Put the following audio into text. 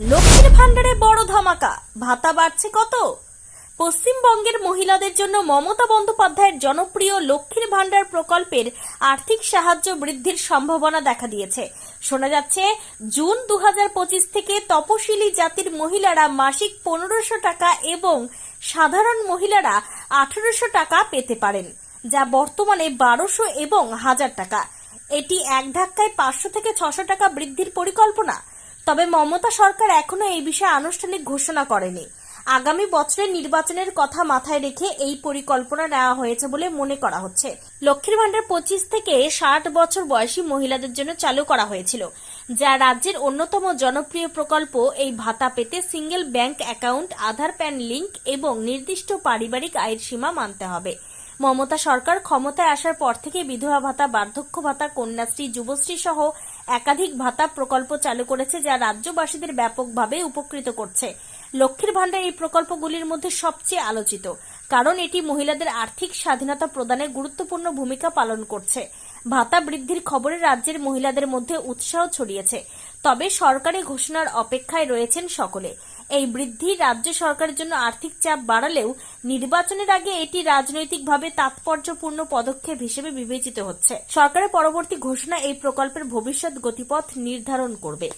লক্ষ্মীর ভাণ্ডারে বড় ধামাকা, ভাতা বাড়ছে কত? পশ্চিমবঙ্গের মহিলাদের জন্য মমতা বন্দ্যোপাধ্যায়ের জনপ্রিয় লক্ষ্মীর ভাণ্ডার প্রকল্পের আর্থিক সাহায্য বৃদ্ধির সম্ভাবনা দেখা দিয়েছে। শোনা যাচ্ছে, জুন দু হাজার পঁচিশ থেকে তপশিলি জাতির মহিলারা মাসিক পনেরোশো টাকা এবং সাধারণ মহিলারা আঠারোশো টাকা পেতে পারেন, যা বর্তমানে বারোশো এবং হাজার টাকা। এটি এক ধাক্কায় পাঁচশো থেকে ছশো টাকা বৃদ্ধির পরিকল্পনা। তবে মমতা সরকার এখনও এই বিষয়ে আনুষ্ঠানিক ঘোষণা করেনি। আগামী বছরের নির্বাচনের কথা মাথায় রেখে এই পরিকল্পনা নেওয়া হয়েছে বলে মনে করা হচ্ছে। লক্ষ্মীর ভাণ্ডার পঁচিশ থেকে ষাট বছর বয়সী মহিলাদের জন্য চালু করা হয়েছিল, যা রাজ্যের অন্যতম জনপ্রিয় প্রকল্প। এই ভাতা পেতে single bank account, Aadhaar PAN link এবং নির্দিষ্ট পারিবারিক আয়ের সীমা মানতে হবে। মমতা সরকার ক্ষমতায় আসার পর থেকে বিধবা ভাতা, বার্ধক্য ভাতা, কন্যাশ্রী, যুবশ্রী সহ একাধিক ভাতা প্রকল্প চালু করেছে যা রাজ্যবাসীদের ব্যাপকভাবে উপকৃত করছে। লক্ষ্মীর ভাণ্ডার এই প্রকল্পগুলির মধ্যে সবচেয়ে আলোচিত, কারণ এটি মহিলাদের আর্থিক স্বাধীনতা প্রদানে গুরুত্বপূর্ণ ভূমিকা পালন করছে। ভাতা বৃদ্ধির খবরে রাজ্যের মহিলাদের মধ্যে উৎসাহ ছড়িয়েছে, তবে সরকারি ঘোষণার অপেক্ষায় রয়েছেন সকলে। এই বৃদ্ধি রাজ্য সরকারের জন্য আর্থিক চাপ বাড়ালেও নির্বাচনের আগে এটি রাজনৈতিকভাবে তাৎপর্যপূর্ণ পদক্ষেপ হিসেবে বিবেচিত হচ্ছে। সরকারের পরবর্তী ঘোষণা এই প্রকল্পের ভবিষ্যৎ গতিপথ নির্ধারণ করবে।